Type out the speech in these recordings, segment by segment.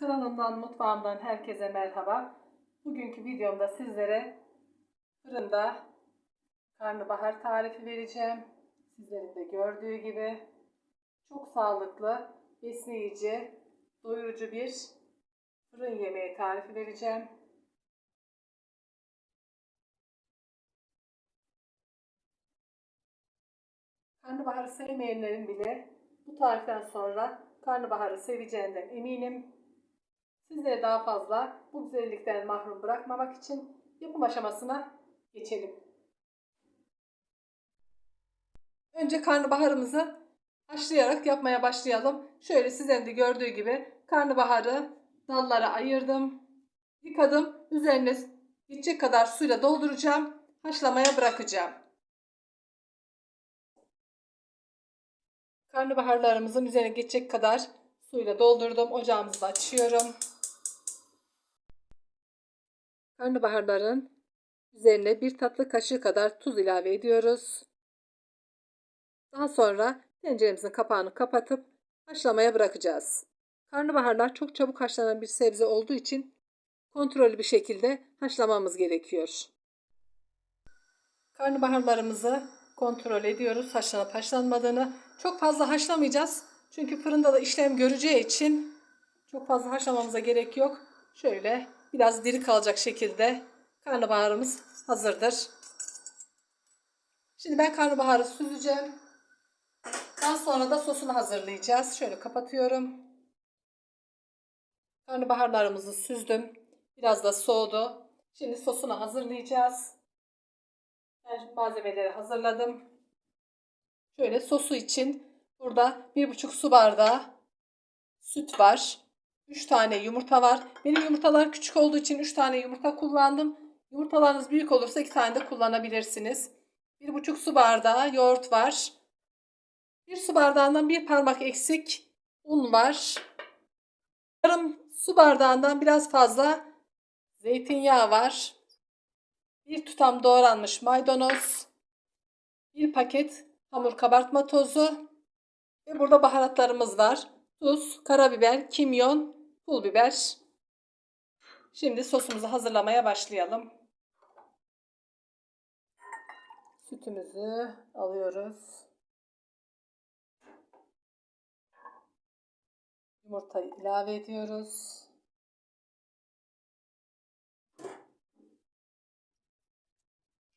Kanalımdan, mutfağımdan herkese merhaba. Bugünkü videomda sizlere fırında karnabahar tarifi vereceğim. Sizlerin de gördüğü gibi çok sağlıklı, besleyici, doyurucu bir fırın yemeği tarifi vereceğim. Karnabaharı sevmeyenlerin bile bu tariften sonra karnabaharı seveceğinden eminim. Sizleri daha fazla bu güzellikten mahrum bırakmamak için yapım aşamasına geçelim. Önce karnabaharımızı haşlayarak yapmaya başlayalım. Şöyle sizlerin de gördüğü gibi karnabaharı dallara ayırdım. Yıkadım. Üzerine gidecek kadar suyla dolduracağım. Haşlamaya bırakacağım. Karnabaharlarımızın üzerine geçecek kadar suyla doldurdum. Ocağımızı açıyorum. Karnabaharların üzerine bir tatlı kaşığı kadar tuz ilave ediyoruz. Daha sonra tenceremizin kapağını kapatıp haşlamaya bırakacağız. Karnabaharlar çok çabuk haşlanan bir sebze olduğu için kontrollü bir şekilde haşlamamız gerekiyor. Karnabaharlarımızı kontrol ediyoruz haşlanıp haşlanmadığını. Çok fazla haşlamayacağız. Çünkü fırında da işlem göreceği için çok fazla haşlamamıza gerek yok. Şöyle biraz diri kalacak şekilde karnabaharımız hazırdır. Şimdi ben karnabaharı süzeceğim. Daha sonra da sosunu hazırlayacağız. Şöyle kapatıyorum. Karnabaharlarımızı süzdüm. Biraz da soğudu. Şimdi sosunu hazırlayacağız. Ben malzemeleri hazırladım. Şöyle sosu için burada 1,5 su bardağı süt var. 3 tane yumurta var. Benim yumurtalar küçük olduğu için 3 tane yumurta kullandım. Yumurtalarınız büyük olursa 2 tane de kullanabilirsiniz. 1,5 su bardağı yoğurt var. 1 su bardağından bir parmak eksik un var. Yarım su bardağından biraz fazla zeytinyağı var. Bir tutam doğranmış maydanoz. Bir paket hamur kabartma tozu. Ve burada baharatlarımız var. Tuz, karabiber, kimyon, pul biber. Şimdi sosumuzu hazırlamaya başlayalım. Sütümüzü alıyoruz. Yumurtayı ilave ediyoruz.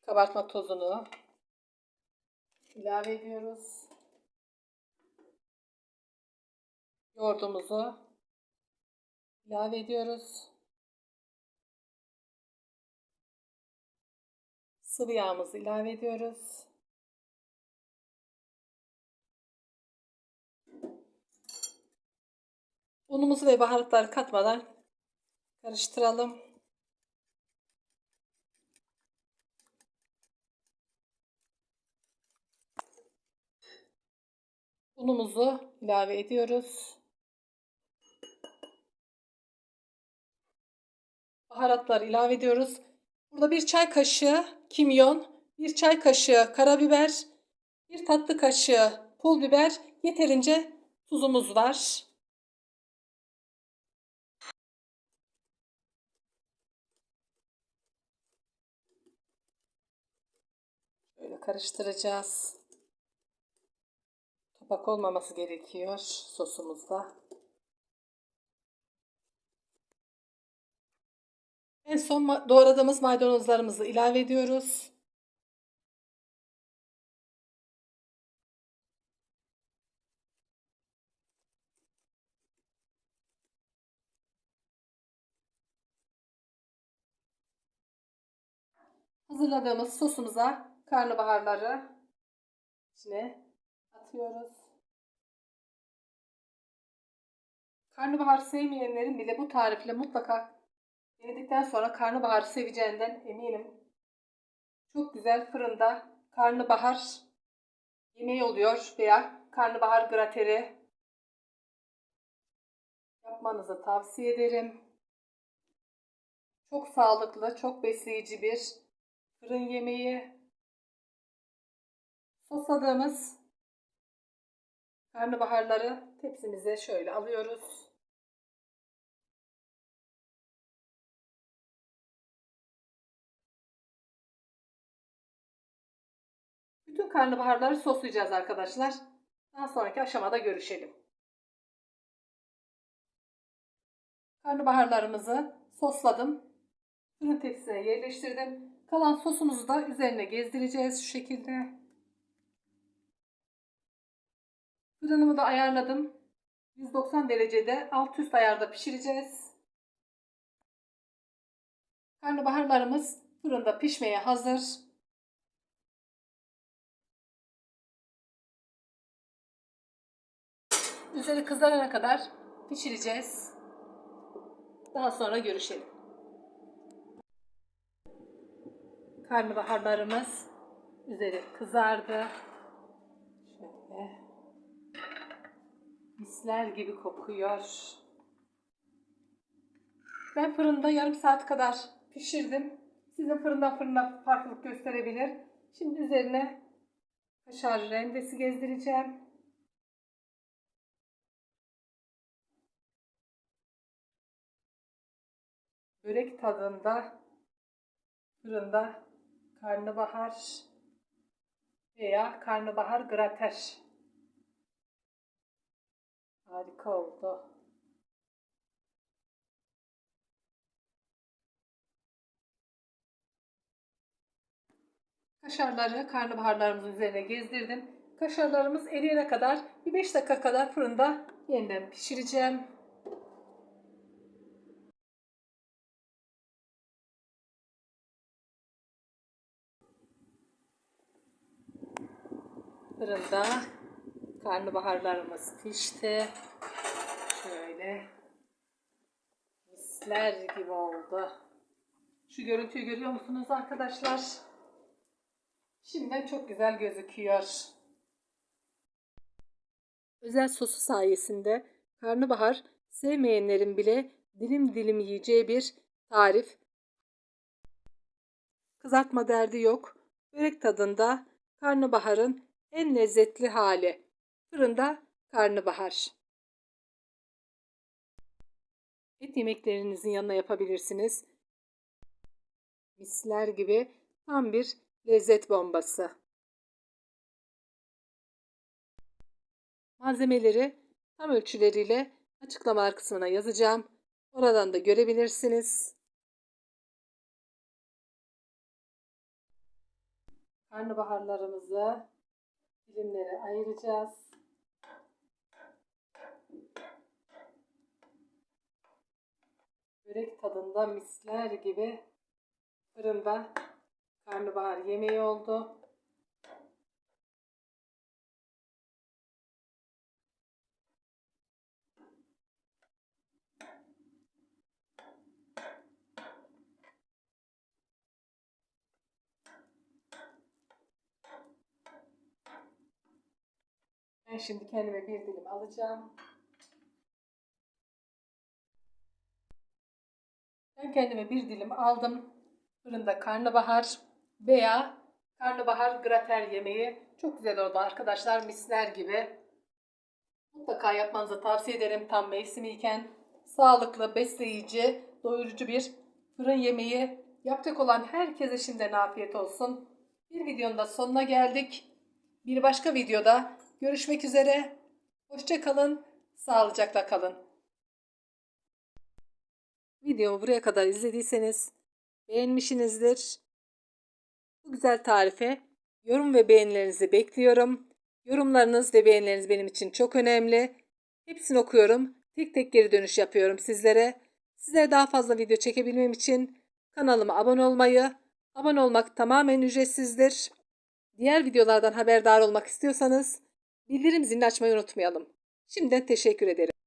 Kabartma tozunu ilave ediyoruz. Yoğurdumuzu ilave ediyoruz. Sıvı yağımızı ilave ediyoruz. Unumuzu ve baharatları katmadan karıştıralım. Unumuzu ilave ediyoruz. Baharatları ilave ediyoruz. Burada bir çay kaşığı kimyon, bir çay kaşığı karabiber, bir tatlı kaşığı pul biber, yeterince tuzumuz var. Böyle karıştıracağız. Topak olmaması gerekiyor sosumuzda. En son doğradığımız maydanozlarımızı ilave ediyoruz. Hazırladığımız sosumuza karnabaharları içine atıyoruz. Karnabahar sevmeyenlerin bile bu tarifle mutlaka denedikten sonra karnabahar seveceğinden eminim. Çok güzel fırında karnabahar yemeği oluyor veya karnabahar grateri yapmanızı tavsiye ederim. Çok sağlıklı, çok besleyici bir fırın yemeği. Sosladığımız karnabaharları tepsimize şöyle alıyoruz. Karnabaharları soslayacağız arkadaşlar. Daha sonraki aşamada görüşelim. Karnabaharlarımızı sosladım. Fırın tepsisine yerleştirdim. Kalan sosumuzu da üzerine gezdireceğiz şu şekilde. Fırınımı da ayarladım. 190 derecede alt üst ayarda pişireceğiz. Karnabaharlarımız fırında pişmeye hazır. Üzeri kızarana kadar pişireceğiz. Daha sonra görüşelim. Karnabaharlarımız üzeri kızardı. Şöyle. Misler gibi kokuyor. Ben fırında yarım saat kadar pişirdim. Sizin fırından fırına farklılık gösterebilir. Şimdi üzerine kaşar rendesi gezdireceğim. Börek tadında fırında karnabahar veya karnabahar grater. Harika oldu. Kaşarları karnabaharlarımızın üzerine gezdirdim. Kaşarlarımız eriyene kadar bir 5 dakika kadar fırında yeniden pişireceğim. Fırında karnabaharlarımız pişti. Şöyle misler gibi oldu. Şu görüntüyü görüyor musunuz arkadaşlar? Şimdiden çok güzel gözüküyor. Özel sosu sayesinde karnabahar sevmeyenlerin bile dilim dilim yiyeceği bir tarif. Kızartma derdi yok. Börek tadında karnabaharın en lezzetli hali. Fırında karnabahar. Et yemeklerinizin yanına yapabilirsiniz. Misler gibi tam bir lezzet bombası. Malzemeleri tam ölçüleriyle açıklamalar kısmına yazacağım. Oradan da görebilirsiniz. Karnabaharlarımızı dilimlere ayıracağız. Börek tadında misler gibi fırında karnabahar yemeği oldu. Ben şimdi kendime bir dilim alacağım. Ben kendime bir dilim aldım. Fırında karnabahar veya karnabahar grater yemeği çok güzel oldu arkadaşlar misler gibi. Mutlaka yapmanızı tavsiye ederim tam mevsimiyken. Sağlıklı, besleyici, doyurucu bir fırın yemeği. Yapacak olan herkese şimdiden afiyet olsun. Bir videonun da sonuna geldik. Bir başka videoda görüşmek üzere. Hoşça kalın, sağlıcakla kalın. Videomu buraya kadar izlediyseniz beğenmişsinizdir. Bu güzel tarife yorum ve beğenilerinizi bekliyorum. Yorumlarınız ve beğenileriniz benim için çok önemli. Hepsini okuyorum. Tek tek geri dönüş yapıyorum sizlere. Sizlere daha fazla video çekebilmem için kanalıma abone olmayı, abone olmak tamamen ücretsizdir. Diğer videolardan haberdar olmak istiyorsanız bildirim zilini açmayı unutmayalım. Şimdiden teşekkür ederim.